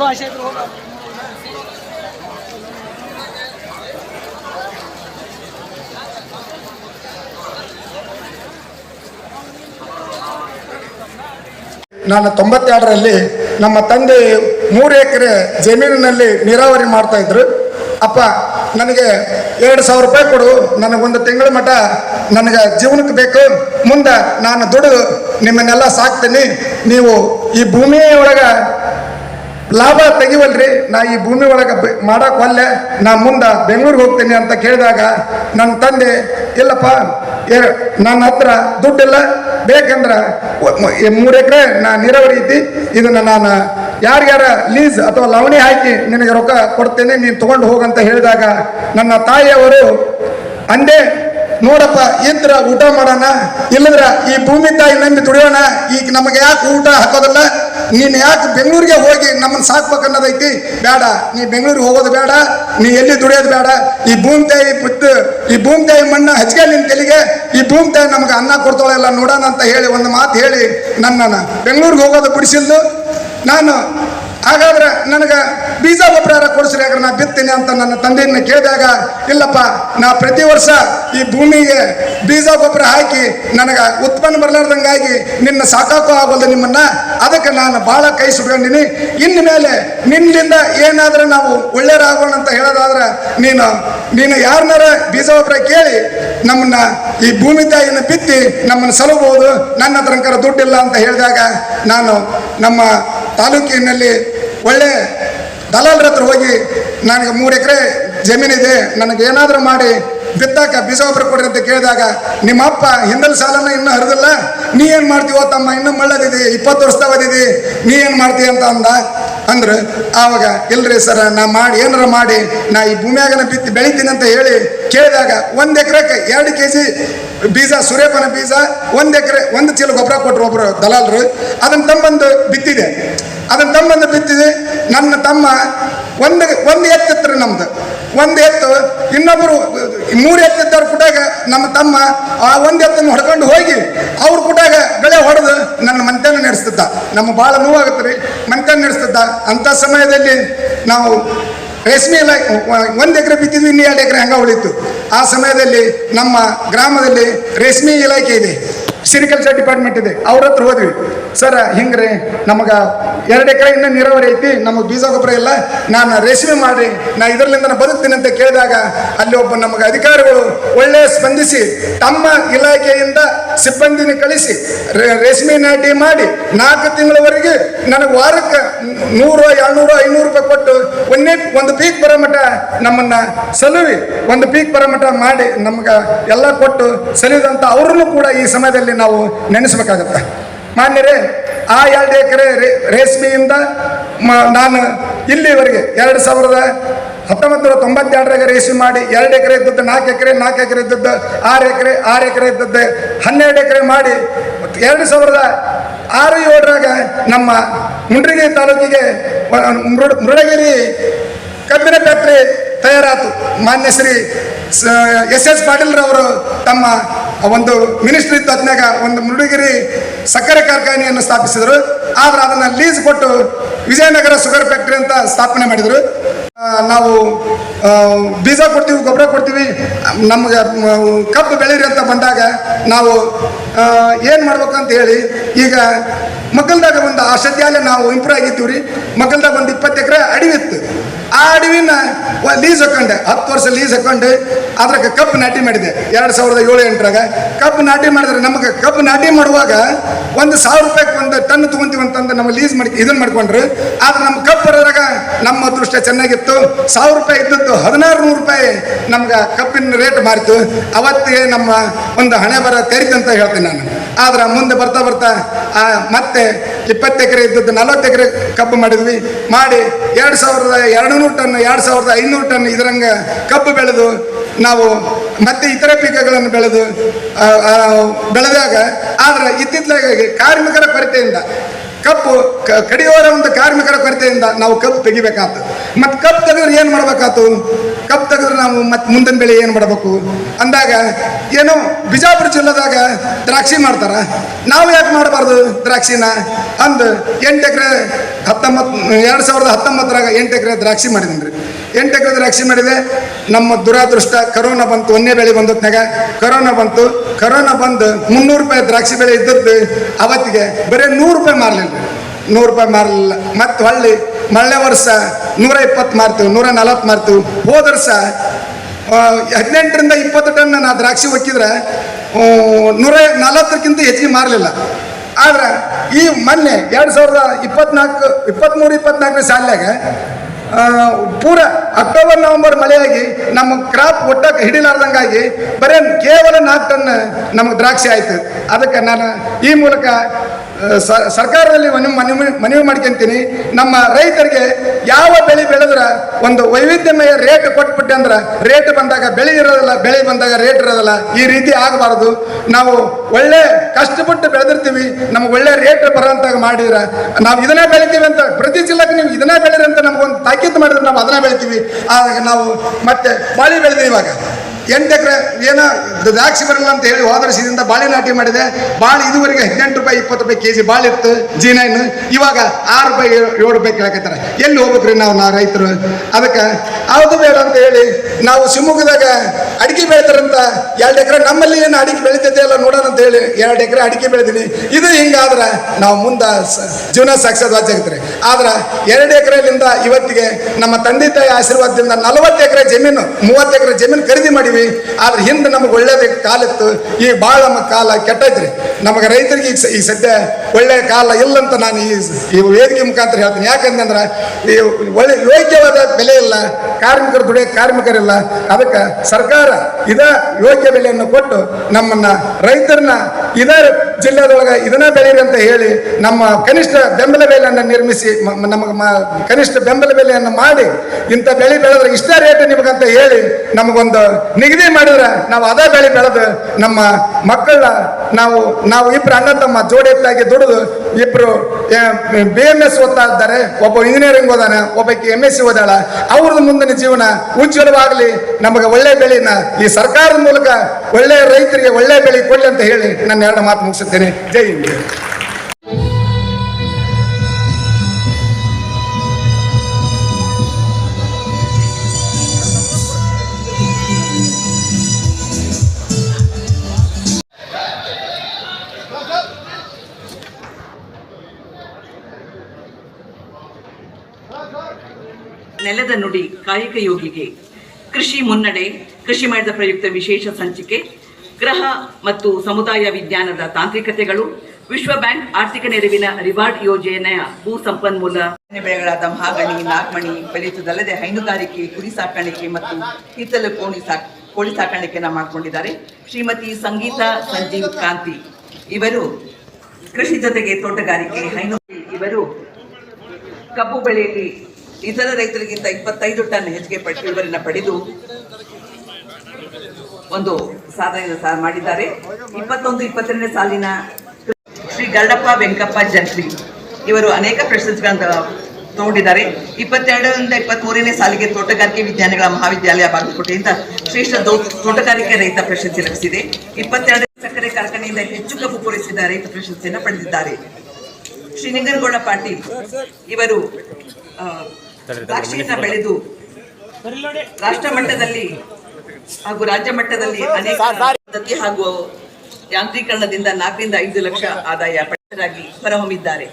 ನೋಡೋ ಆಶೆ ಇದ್ರು ನಾನು ತೊಂಬತ್ತೆರಡರಲ್ಲಿ ನಮ್ಮ ತಂದೆ ಮೂರು ಎಕರೆ ಜಮೀನಿನಲ್ಲಿ ನೀರಾವರಿ ಮಾಡ್ತಾ ಇದ್ರು. ಅಪ್ಪ, ನನಗೆ ಎರಡು ಸಾವಿರ ರೂಪಾಯಿ ಕೊಡು. ನನಗೊಂದು ತಿಂಗಳ ಮಟ್ಟ ನನಗೆ ಜೀವನಕ್ಕೆ ಬೇಕು. ಮುಂದೆ ನಾನು ದುಡಿದು ನಿಮ್ಮನ್ನೆಲ್ಲ ಸಾಕ್ತೀನಿ. ನೀವು ಈ ಭೂಮಿಯೊಳಗೆ ಲಾಭ ತೆಗಿವಲ್ರಿ. ನಾ ಈ ಭೂಮಿ ಒಳಗೆ ಮಾಡಕ್ ಒಲ್ಲೆ. ನಾ ಮುಂದೆ ಬೆಂಗಳೂರಿಗೆ ಹೋಗ್ತೇನೆ ಅಂತ ಕೇಳಿದಾಗ ನನ್ನ ತಂದೆ, ಇಲ್ಲಪ್ಪ ನನ್ನ ಹತ್ರ ದುಡ್ಡಿಲ್ಲ. ಬೇಕಂದ್ರೆ ಮೂರು ಎಕರೆ ನಾ ನೀರಾವರಿ ಐತಿ. ಇದನ್ನ ನಾನು ಯಾರ್ಯಾರ ಲೀಸ್ ಅಥವಾ ಲವಣಿ ಹಾಕಿ ನಿನಗೆ ರೊಕ್ಕ ಕೊಡ್ತೇನೆ, ನೀನು ತಗೊಂಡು ಹೋಗಂತ ಹೇಳಿದಾಗ ನನ್ನ ತಾಯಿಯವರು ಅಂದೆ ನೋಡಪ್ಪ ಇದ್ರ ಊಟ ಮಾಡೋಣ? ಇಲ್ಲದ್ರ ಈ ಭೂಮಿ ತಾಯಿ ನಂಬಿ ದುಡಿಯೋಣ? ಈಗ ನಮಗೆ ಯಾಕೆ ಊಟ ಹಾಕೋದಲ್ಲ? ನೀನು ಯಾಕೆ ಬೆಂಗಳೂರಿಗೆ ಹೋಗಿ ನಮ್ಮನ್ನು ಸಾಕ್ಬೇಕು ಅನ್ನೋದೈತಿ? ಬೇಡ ನೀ ಬೆಂಗಳೂರಿಗೆ ಹೋಗೋದು ಬೇಡ ನೀ ಎಲ್ಲಿ ದುಡಿಯೋದು ಬೇಡ ಈ ಭೂಮಿ ತಾಯಿ ಪುತ್ತು, ಈ ಭೂಮಿ ತಾಯಿ ಮಣ್ಣು ಹಚ್ಕೆ ನಿನ್ನ ತೆಲಿಗೆ, ಈ ಭೂಮಿ ತಾಯಿ ನಮ್ಗೆ ಅನ್ನ ಕೊಡ್ತಾಳೆಲ್ಲ, ನೋಡೋಣ ಅಂತ ಹೇಳಿ ಒಂದು ಮಾತು ಹೇಳಿ ನನ್ನನ್ನು. ಬೆಂಗಳೂರಿಗೆ ಹೋಗೋದು ಬಿಡಿಸಿದ್ದು ನಾನು ಹಾಗಾದ್ರೆ ನನಗೆ ಬೀಜ ಗೊಬ್ಬರ ಕೊಡಿಸ್ರಿ ಯಾಕಂದ್ರೆ ನಾ ಬಿತ್ತೀನಿ ಅಂತ ನನ್ನ ತಂದೆಯನ್ನ ಕೇಳಿದಾಗ, ಇಲ್ಲಪ್ಪ, ನಾ ಪ್ರತಿ ವರ್ಷ ಈ ಭೂಮಿಗೆ ಬೀಜ ಗೊಬ್ಬರ ಹಾಕಿ ನನಗೆ ಉತ್ಪನ್ನ ಬರಲಾರ್ದಂಗಾಗಿ ನಿನ್ನ ಸಾಕಾಕು ಆಗೋದು ನಿಮ್ಮನ್ನ. ಅದಕ್ಕೆ ನಾನು ಭಾಳ ಕೈ ಸುಟ್ಕೊಂಡಿನಿ. ಇನ್ನು ಮೇಲೆ ನಿನ್ನಿಂದ ಏನಾದರೂ ನಾವು ಒಳ್ಳೆಯರಾಗೋಣ ಅಂತ ಹೇಳೋದಾದ್ರೆ, ನೀನು ನೀನು ಯಾರನ್ನಾರ ಬೀಜ ಗೊಬ್ಬರ ಕೇಳಿ ನಮ್ಮನ್ನ ಈ ಭೂಮಿ ತಾಯಿಯನ್ನು ಬಿತ್ತಿ ನಮ್ಮನ್ನು ಸಲಬಹುದು, ನನ್ನ ಹತ್ರ ದುಡ್ಡಿಲ್ಲ ಅಂತ ಹೇಳಿದಾಗ, ನಾನು ನಮ್ಮ ತಾಲೂಕಿನಲ್ಲಿ ಒಳ್ಳೆ ದಲಾಲರ ಹತ್ರ ಹೋಗಿ ನನಗೆ ಮೂರು ಎಕರೆ ಜಮೀನಿದೆ ನನಗೆ ಏನಾದರೂ ಮಾಡಿ ಬಿತ್ತಾಕ ಬೀಜ ಗೊಬ್ಬರ ಕೊಡ್ರಿ ಅಂತ ಕೇಳಿದಾಗ, ನಿಮ್ಮ ಅಪ್ಪ ಹಿಂದಲ್ ಸಾಲನ ಇನ್ನೂ ಹರಿದಿಲ್ಲ, ನೀ ಏನು ಮಾಡ್ತೀವೋ ತಮ್ಮ, ಇನ್ನೂ ಮಳ್ಳದಿದೆ, ಇಪ್ಪತ್ತು ವರ್ಷ ಓದಿದಿ, ನೀ ಏನು ಮಾಡ್ತೀಯ ಅಂತ ಅಂದ. ಅಂದ್ರೆ, ಆವಾಗ, ಇಲ್ರಿ ಸರ, ನಾ ಮಾಡಿ, ಏನಾರ ಮಾಡಿ, ನಾ ಈ ಭೂಮಿಯಾಗನ ಬಿತ್ತಿ ಬೆಳಿತೀನಿ ಅಂತ ಹೇಳಿ ಕೇಳಿದಾಗ, ಒಂದು ಎಕರೆಕ್ಕೆ ಎರಡು ಕೆ ಜಿ ಬೀಜ, ಸೂರ್ಯಪನ ಬೀಜ, ಒಂದು ಎಕರೆ, ಒಂದು ಚೀಲ ಗೊಬ್ಬರ ಕೊಟ್ಟರು ಒಬ್ಬರು ದಲಾಲರು, ಅದನ್ನು ತಂಬಂದು ಬಿತ್ತಿದೆ. ಅದನ್ನು ತಮ್ಮನ್ನು ಬಿತ್ತಿದೆ, ನನ್ನ ತಮ್ಮ ಒಂದು ಒಂದು ಎತ್ತಿತ್ತು ನಮ್ದು. ಒಂದು ಎತ್ತು ಇನ್ನೊಬ್ಬರು ಮೂರು ಎತ್ತಿದ್ದವ್ರ ಕುಟಾಗ ನಮ್ಮ ತಮ್ಮ ಆ ಒಂದು ಎತ್ತನ್ನು ಹೊಡ್ಕೊಂಡು ಹೋಗಿ ಅವ್ರ ಕುಟಾಗ ಬೆಳೆ ಹೊಡೆದು ನನ್ನ ಮಂತ್ಯಾನ ನಡೆಸ್ತಿದ್ದ. ನಮ್ಮ ಭಾಳ ನೋವಾಗುತ್ತೆ ರೀ, ಮಂತ್ಯಾನ ನಡೆಸ್ತಿದ್ದ. ಅಂಥ ಸಮಯದಲ್ಲಿ ನಾವು ರೇಷ್ಮೆ ಎಲ್ಲ ಒಂದು ಎಕರೆ ಬಿತ್ತಿದ್ವಿ, ಇನ್ನೂ ಎರಡು ಎಕರೆ ಹಂಗ ಉಳಿತು. ಆ ಸಮಯದಲ್ಲಿ ನಮ್ಮ ಗ್ರಾಮದಲ್ಲಿ ರೇಷ್ಮೆ ಇಲಾಖೆ ಇದೆ, ಸಿರಿಕಲ್ಚರ್ ಡಿಪಾರ್ಟ್ಮೆಂಟ್ ಇದೆ, ಅವ್ರ ಹತ್ರ ಹೋದ್ವಿ. ಸರ್, ಹಿಂಗ್ರೆ, ನಮಗೆ ಎರಡು ಎಕರೆ ಇನ್ನೂ ನೀರಾವರಿ ಐತಿ, ನಮಗೆ ಬೀಜ ಗೊಬ್ಬರ ಇಲ್ಲ, ನಾನು ರೇಷ್ಮೆ ಮಾಡಿ ನಾ ಇದರಲ್ಲಿಂದ ಬದುಕ್ತೀನಿ ಅಂತ ಕೇಳಿದಾಗ ಅಲ್ಲಿ ಒಬ್ಬ ನಮಗೆ ಅಧಿಕಾರಿಗಳು ಒಳ್ಳೆ ಸ್ಪಂದಿಸಿ, ತಮ್ಮ ಇಲಾಖೆಯಿಂದ ಸಿಬ್ಬಂದಿನ ಕಳಿಸಿ ರೇಷ್ಮೆ ನಾಟಿ ಮಾಡಿ, ನಾಲ್ಕು ತಿಂಗಳವರೆಗೆ ನನಗೆ ವಾರಕ್ಕೆ ನೂರು, ಎರಡುನೂರು, ಐನೂರು ರೂಪಾಯಿ ಕೊಟ್ಟು ಒಂದೇ ಒಂದು ಪೀಕ್ ಬರೋ ಮಠ ನಮ್ಮನ್ನ ಸಲುವಿ, ಒಂದು ಪೀಕ್ ಬರೋ ಮಾಡಿ ನಮ್ಗೆ ಎಲ್ಲ ಕೊಟ್ಟು ಸಲಿದಂತ ಅವ್ರನ್ನು ಕೂಡ ಈ ಸಮಯದಲ್ಲಿ ನಾವು ನೆನೆಸ್ಬೇಕಾಗತ್ತೆ. ಮಾನ್ಯರೇ ಆ ಎರಡು ಎಕರೆ ರೇಷ್ಮೆಯಿಂದ ನಾನು ಇಲ್ಲಿವರೆಗೆ ಎರಡು ಸಾವಿರದ ಹತ್ತೊಂಬತ್ತು ನೂರ ತೊಂಬತ್ತೆರಡರಾಗ ರೇಷ್ಮೆ ಮಾಡಿ ಎರಡು ಎಕರೆ ಇದ್ದದ್ದು ನಾಲ್ಕು ಎಕರೆ ನಾಲ್ಕು ಎಕರೆ ಇದ್ದದ್ದು ಆರು ಎಕರೆ ಆರು ಎಕರೆ ಇದ್ದದ್ದು ಹನ್ನೆರಡು ಎಕರೆ ಮಾಡಿ ಎರಡು ಸಾವಿರದ ಆರು ಏಳರಾಗ ನಮ್ಮ ಮುಂಡ್ರಿಗಿ ತಾಲೂಕಿಗೆ ಮೃಡಗಿರಿ ಕಬ್ಬಿನ ಫ್ಯಾಕ್ಟ್ರಿ ತಯಾರಾತು. ಮಾನ್ಯ ಶ್ರೀ ಎಸ್ ಎಸ್ ಪಾಟೀಲ್ರವರು ತಮ್ಮ ಒಂದು ಮಿನಿಸ್ಟ್ರಿ ಇತ್ತು ಅದನ್ನಾಗ ಒಂದು ಮುರುಡಗಿರಿ ಸಕ್ಕರೆ ಕಾರ್ಖಾನೆಯನ್ನು ಸ್ಥಾಪಿಸಿದರು. ಆದ್ರೆ ಅದನ್ನು ಲೀಸ್ ಕೊಟ್ಟು ವಿಜಯನಗರ ಶುಗರ್ ಫ್ಯಾಕ್ಟ್ರಿ ಅಂತ ಸ್ಥಾಪನೆ ಮಾಡಿದರು. ನಾವು ಬೀಜ ಕೊಡ್ತೀವಿ, ಗೊಬ್ಬರ ಕೊಡ್ತೀವಿ, ನಮಗೆ ಕಬ್ಬು ಬೆಳೀರಿ ಅಂತ ಬಂದಾಗ ನಾವು ಏನು ಮಾಡ್ಬೇಕು ಅಂತ ಹೇಳಿ, ಈಗ ಮಕ್ಕಳದಾಗ ಒಂದು ಆ ನಾವು ಇಂಪ್ರೂವ್ ಆಗಿದ್ದೀವಿ ರೀ ಮಕ್ಕಳದಾಗ ಒಂದು ಇಪ್ಪತ್ತು ಎಕರೆ ಅಡಿವಿತ್ತು ಆ ಅಡವಿನ ಲೀಸ್ ಹಾಕೊಂಡೆ. ಹತ್ತು ವರ್ಷ ಲೀಸ್ ಹಾಕೊಂಡು. ಅದ್ರಾಗ ಕಬ್ಬು ನಾಟಿ ಮಾಡಿದೆ. ಎರಡು ಸಾವಿರದ ಏಳು ಎಂಟರಾಗ. ಕಬ್ಬು ನಾಟಿ ಮಾಡಿದ್ರೆ ನಮಗೆ ಕಬ್ಬು ನಾಟಿ ಮಾಡುವಾಗ ಒಂದು ಸಾವಿರ ರೂಪಾಯಿಗೆ ಒಂದು ಟನ್ ತೊಗೊಂತೀವಿ ಅಂತಂದು ನಮ್ಮ ಲೀಸ್ ಮಾಡಿ ಇದನ್ನ ಮಾಡ್ಕೊಂಡ್ರು. ಆದ್ರೆ ನಮ್ಮ ಕಬ್ಬು ಬರೋದಾಗ ನಮ್ಮ ಅದೃಷ್ಟ ಚೆನ್ನಾಗಿತ್ತು. ಸಾವಿರ ರೂಪಾಯಿ ಇದ್ದದ್ದು ಹದಿನಾರು ನೂರು ರೂಪಾಯಿ ನಮ್ಗೆ ಕಬ್ಬಿನ ರೇಟ್ ಮಾರಿತು. ಅವತ್ತಿಗೆ ನಮ್ಮ ಒಂದು ಹಣೆ ಬರ ತೆರೀತು ಅಂತ ಹೇಳ್ತೀನಿ ನಾನು. ಆದ್ರೆ ಮುಂದೆ ಬರ್ತಾ ಬರ್ತಾ ಆ, ಮತ್ತೆ ಇಪ್ಪತ್ತು ಎಕರೆ ಇದ್ದದ್ದು ನಲವತ್ತು ಎಕರೆ ಕಬ್ಬು ಮಾಡಿದ್ವಿ. ಮಾಡಿ ಎರಡು ಸಾವಿರದ ಎರಡು ನೂರು ಟನ್, ಎರಡು ಸಾವಿರದ ಐನೂರು ಟನ್ ಇದರಂಗ ಕಬ್ಬು ಬೆಳೆದು ನಾವು ಮತ್ತೆ ಇತರ ಪೀಕಗಳನ್ನು ಬೆಳೆದು ಬೆಳೆದಾಗ ಆದರೆ ಇತ್ತಿತ್ತಲಾಗಿ ಕಾರ್ಮಿಕರ ಕೊರತೆಯಿಂದ, ಕಬ್ಬು ಕಡಿಯೋರ ಒಂದು ಕಾರ್ಮಿಕರ ಕೊರತೆಯಿಂದ ನಾವು ಕಬ್ಬು ತೆಗಿಬೇಕಾಗ್ತದೆ. ಮತ್ತು ಕಪ್ ತೆಗೆದ್ರೆ ಏನು ಮಾಡ್ಬೇಕಾತು? ಕಪ್ ತೆಗೆದ್ರೆ ನಾವು ಮತ್ತೆ ಮುಂದಿನ ಬೆಳೆ ಏನು ಮಾಡಬೇಕು? ಅಂದಾಗ ಏನೋ ಬಿಜಾಪುರ ಜಿಲ್ಲೆದಾಗ ದ್ರಾಕ್ಷಿ ಮಾಡ್ತಾರ. ನಾವು ಯಾಕೆ ಮಾಡಬಾರ್ದು ದ್ರಾಕ್ಷಿನ? ಅಂದು ಎಂಟು ಎಕರೆ ಹತ್ತೊಂಬತ್ತು ಎರಡು ಸಾವಿರದ ಹತ್ತೊಂಬತ್ತರಾಗ ಎಂಟು ಎಕರೆ ದ್ರಾಕ್ಷಿ ಮಾಡಿದ್ದೀನಿ ರೀ ಎಂಟು ಎಕರೆ ದ್ರಾಕ್ಷಿ ಮಾಡಿದೆ ನಮ್ಮ ದುರಾದೃಷ್ಟ ಕರೋನಾ ಬಂತು, ಒಂದೇ ಬೆಳೆ ಬಂದತ್ನಾಗ ಕರೋನಾ ಬಂತು. ಕರೋನಾ ಬಂದು ಮುನ್ನೂರು ರೂಪಾಯಿ ದ್ರಾಕ್ಷಿ ಬೆಳೆ ಇದ್ದದ್ದು ಅವತ್ತಿಗೆ ಬರೀ ನೂರು ರೂಪಾಯಿ ಮಾರಲಿಲ್ಲ ನೂರು ರೂಪಾಯಿ ಮಾರಲಿಲ್ಲ. ಮತ್ತು ಹೊಳ್ಳಿ ಮಳೆ ವರ್ಷ ನೂರ ಇಪ್ಪತ್ತು ಮಾರ್ತೇವೆ ನೂರ ನಲವತ್ತು ಮಾರ್ತೇವೆ. ಹೋದ ಹದಿನೆಂಟರಿಂದ ಇಪ್ಪತ್ತು ಟನ್ ನಾ ದ್ರಾಕ್ಷಿ ಒಕ್ಕಿದ್ರೆ ನೂರ ನಲವತ್ತಕ್ಕಿಂತ ಹೆಚ್ಚಿಗೆ ಮಾರಲಿಲ್ಲ. ಆದ್ರೆ, ಈ ಮೊನ್ನೆ ಎರಡು ಸಾವಿರದ ಇಪ್ಪತ್ನಾಲ್ಕು, ಇಪ್ಪತ್ತ್ಮೂರು ಇಪ್ಪತ್ನಾಲ್ಕನೇ ಸಾಲಿನಾಗ ಪೂರ ಅಕ್ಟೋಬರ್, ನವೆಂಬರ್ ಮಳೆಯಾಗಿ ನಮ್ಮ ಕ್ರಾಪ್ ಒಟ್ಟಕ್ಕೆ ಹಿಡಿಲಾರ್ದಂಗಾಗಿ ಬರೀ ಕೇವಲ ನಾಲ್ಕು ಟನ್ ನಮಗೆ ದ್ರಾಕ್ಷಿ ಆಯ್ತು. ಅದಕ್ಕೆ ನಾನು ಈ ಮೂಲಕ ಸರ್ಕಾರದಲ್ಲಿ ಮನವಿ ಮನವಿ ಮಾಡ್ಕೊಂತೀನಿ. ನಮ್ಮ ರೈತರಿಗೆ ಯಾವ ಬೆಳೆ ಬೆಳೆದ್ರೆ ಒಂದು ವೈವಿಧ್ಯಮಯ ರೇಟ್ ಕೊಟ್ಬಿಟ್ಟೆ ಅಂದ್ರೆ ರೇಟ್ ಬಂದಾಗ ಬೆಳೆ ಇರೋದಿಲ್ಲ, ಬೆಳೆ ಬಂದಾಗ ರೇಟ್ ಇರೋದಿಲ್ಲ. ಈ ರೀತಿ ಆಗಬಾರದು. ನಾವು ಒಳ್ಳೆ ಕಷ್ಟಪಟ್ಟು ಬೆಳೆದಿರ್ತೀವಿ, ನಮ್ಗೆ ಒಳ್ಳೆ ರೇಟ್ ಬರೋಂತಾಗ ಮಾಡಿದ್ರೆ ನಾವು ಇದನ್ನೇ ಬೆಳಿತೀವಿ ಅಂತ ಪ್ರತಿ ಜಿಲ್ಲೆಗೆ ನೀವು ಇದನ್ನೇ ಬೆಳೀರಿ ಅಂತ ನಮಗೊಂದು ತಾಕೀತು ಮಾಡಿದ್ರೆ ನಾವು ಅದನ್ನೇ ಬೆಳಿತೀವಿ. ಆಗ ನಾವು ಮತ್ತೆ ಬಾಳಿ ಬೆಳೆದಿವಿ ಇವಾಗ. ಎಂಟು ಎಕರೆ ಏನೋ ದ್ರಾಕ್ಷಿ ಬರಲ್ಲ ಅಂತ ಹೇಳಿ ಹೋದ ವರ್ಷದಿಂದ ಬಾಳೆ ನಾಟಿ ಮಾಡಿದೆ. ಬಾಳೆ ಇದುವರೆಗೆ ಹದಿನೆಂಟು ರೂಪಾಯಿ, ಇಪ್ಪತ್ತು ರೂಪಾಯಿ ಕೆ ಜಿ ಬಾಳೆ ಇತ್ತು ಜೀನೈನ್ ಇವಾಗ ಆರು ರೂಪಾಯಿ, ಏಳು ರೂಪಾಯಿ ಕೇಳಕತ್ತಾರೆ. ಎಲ್ಲಿ ಹೋಗ್ಬೇಕ್ರಿ ನಾವು ನಾವು ರೈತರು? ಅದಕ್ಕೆ ಅದು ಬೇಡ ಅಂತ ಹೇಳಿ ನಾವು ಶಿವಮೊಗ್ಗದಾಗ ಅಡಿಕೆ ಬೆಳಿತಾರಂತ ಎರಡು ಎಕರೆ, ನಮ್ಮಲ್ಲಿ ಏನು ಅಡಿಕೆ ಬೆಳಿತೈತೆ ಅಲ್ಲ ನೋಡೋಣ ಅಂತ ಹೇಳಿ ಎರಡು ಎಕರೆ ಅಡಿಕೆ ಬೆಳೆದೀನಿ. ಇದು ಹಿಂಗಾದ್ರೆ ನಾವು ಮುಂದೆ ಜೀವನ ಸಾಕ್ಷಾತ್ ವಾಚಾಗ್ತಾರೆ ಆದ್ರೆ ಎರಡು ಎಕರೆಲಿಂದ ಇವತ್ತಿಗೆ ನಮ್ಮ ತಂದೆ ತಾಯಿ ಆಶೀರ್ವಾದದಿಂದ ನಲವತ್ತು ಎಕರೆ ಜಮೀನು, ಮೂವತ್ತು ಎಕರೆ ಜಮೀನು ಖರೀದಿ ಮಾಡಿವಿ. ಆದ್ರೆ ಹಿಂದೆ ನಮಗೆ ಒಳ್ಳೇದು ಕಾಲಿತ್ತು. ಈ ಭಾಳ ನಮ್ಮ ಕಾಲ ಕೆಟ್ಟೈತ್ರಿ. ನಮಗೆ ರೈತರಿಗೆ ಈಗ ಈಗ ಸದ್ಯ ಒಳ್ಳೆ ಕಾಲ ಇಲ್ಲಂತ ನಾನು ಈ ವೇದಿಕೆ ಮುಖಾಂತರ ಹೇಳ್ತೀನಿ. ಯಾಕಂತಂದ್ರೆ ಈ ಒಳ್ಳೆ ಯೋಗ್ಯವಾದ ಬೆಲೆ ಇಲ್ಲ, ಕಾರ್ಮಿಕರು ದುಡಿಯೋ ಕಾರ್ಮಿಕರಿಲ್ಲ. ಅದಕ್ಕೆ ಸರ್ಕಾರ ಇದ ಯೋಗ್ಯ ಬೆಲೆಯನ್ನು ಕೊಟ್ಟು ನಮ್ಮನ್ನ ರೈತರನ್ನ ಇದೇ ಜಿಲ್ಲೆದೊಳಗೆ ಇದನ್ನ ಬೆಳೀರಿ ಅಂತ ಹೇಳಿ ನಮ್ಮ ಕನಿಷ್ಠ ಬೆಂಬಲ ಬೆಲೆಯನ್ನು ನಿರ್ಮಿಸಿ ನಮಗೆ ಕನಿಷ್ಠ ಬೆಂಬಲ ಬೆಲೆಯನ್ನು ಮಾಡಿ ಇಂಥ ಬೆಳೆ ಬೆಳೆದ್ರೆ ಇಷ್ಟೇ ರೇಟ್ ನಿಮಗಂತ ಹೇಳಿ ನಮಗೊಂದು ನಿಗದಿ ಮಾಡಿದ್ರೆ ನಾವು ಅದೇ ಬೆಳೆ ಬೆಳೆದು ನಮ್ಮ ಮಕ್ಕಳ ನಾವು ನಾವು ಇಬ್ಬರು ಅಣ್ಣ ತಮ್ಮ ಜೋಡೆತ್ತಾಗಿ ದುಡಿದು ಇಬ್ರು ಬಿ ಎಂ ಎಸ್ ಓದ್ತಾ ಇದ್ದಾರೆ. ಒಬ್ಬ ಇಂಜಿನಿಯರಿಂಗ್ ಓದಾನ ಒಬ್ಬಕ್ಕೆ ಎಂ ಎಸ್ ಸಿ ಓದಾಳ. ಅವ್ರದ್ದು ಮುಂದಿನ ಜೀವನ ಉಜ್ವಲವಾಗಲಿ. ನಮಗೆ ಒಳ್ಳೆ ಬೆಳೆನ ಈ ಸರ್ಕಾರದ ಮೂಲಕ ಒಳ್ಳೆ ರೈತರಿಗೆ ಒಳ್ಳೆ ಬೆಳೆ ಕೊಡ್ಲಿ ಅಂತ ಹೇಳಿ ನನ್ನ ಎರಡು ಮಾತು ಮುಗಿಸುತ್ತೇನೆ. ಜೈ ಹಿಂದ್. ನೆಲದ ನುಡಿ ಕಾಯಕ ಯೋಗಿಗೆ ಕೃಷಿ ಮುನ್ನಡೆ, ಕೃಷಿ ಮಾಡಿದ ಪ್ರಯುಕ್ತ ವಿಶೇಷ ಸಂಚಿಕೆ, ಗ್ರಹ ಮತ್ತು ಸಮುದಾಯ ವಿಜ್ಞಾನದ ತಾಂತ್ರಿಕತೆಗಳು, ವಿಶ್ವ ಬ್ಯಾಂಕ್ ಆರ್ಥಿಕ ನೆರವಿನ ರಿವಾರ್ಡ್ ಯೋಜನೆಯ ಭೂ ಸಂಪನ್ಮೂಲ. ಬೆಳೆಗಳಾದ ಮಹಾಗಣಿ, ನಾಗಮಣಿ ಬೆಳೆಯುವುದಲ್ಲದೆ ಹೈನುಗಾರಿಕೆ ಕುರಿ ಸಾಕಾಣಿಕೆ ಮತ್ತು ಹಿತ್ತಲು ಕೋಣಿ ಸಾಕ್ ಕೋಳಿ ಸಾಕಾಣಿಕೆಯನ್ನು ಮಾಡಿಕೊಂಡಿದ್ದಾರೆ. ಶ್ರೀಮತಿ ಸಂಗೀತ, ಸಂಜೀವ್ ಕಾಂತಿ ಇವರು ಕೃಷಿ ಜೊತೆಗೆ ತೋಟಗಾರಿಕೆ, ಹೈನು, ಇವರು ಕಬ್ಬು ಬೆಳೆಯಲ್ಲಿ ಇತರ ರೈತರಿಗಿಂತ ಇಪ್ಪತ್ತೈದು ಟನ್ ಹೆಚ್ಚಿಗೆ ಇಳುವರಿನ ಪಡೆದು ಒಂದು ಸಾಧನೆ ಮಾಡಿದ್ದಾರೆ. ಇಪ್ಪತ್ತೊಂದು, ಇಪ್ಪತ್ತೆರಡನೇ ಸಾಲಿನ ಶ್ರೀ ಗಲ್ಲಪ್ಪ ವೆಂಕಪ್ಪ ಜಂತ್ರಿ ಇವರು ಅನೇಕ ಪ್ರಶಸ್ತಿಗಳನ್ನು ತಗೊಂಡಿದ್ದಾರೆ. ಇಪ್ಪತ್ತೆರಡರಿಂದ ಇಪ್ಪತ್ತ್ ಮೂರನೇ ಸಾಲಿಗೆ ತೋಟಗಾರಿಕೆ ವಿಜ್ಞಾನಗಳ ಮಹಾವಿದ್ಯಾಲಯ ಬಾಗಲಕೋಟೆಯಿಂದ ಶ್ರೇಷ್ಠ ತೋಟಗಾರಿಕೆ ರೈತ ಪ್ರಶಸ್ತಿ ಲಭಿಸಿದೆ. ಇಪ್ಪತ್ತೆರಡನೇ ಸಕ್ಕರೆ ಕಾರ್ಖಾನೆಯಿಂದ ಹೆಚ್ಚು ಕಬ್ಬು ಪೂರೈಸಿದ ರೈತ ಪ್ರಶಸ್ತಿಯನ್ನು ಪಡೆದಿದ್ದಾರೆ. ಶ್ರೀ ನಿಂಗನಗೌಡ ಪಾಟೀಲ್ ಇವರು ದ್ರಾಕ್ಷಿಯನ್ನ ಬೆಳೆದು ರಾಷ್ಟ್ರ ಮಟ್ಟದಲ್ಲಿ ಹಾಗೂ ರಾಜ್ಯ ಮಟ್ಟದಲ್ಲಿ ಅನೇಕ ಪದ್ಧತಿ ಹಾಗೂ ಯಾಂತ್ರೀಕರಣದಿಂದ ನಾಲ್ಕರಿಂದ ಐದು ಲಕ್ಷ ಆದಾಯ ಪಡೆದರಾಗಿ ಹೊರಹೊಮ್ಮಿದ್ದಾರೆ.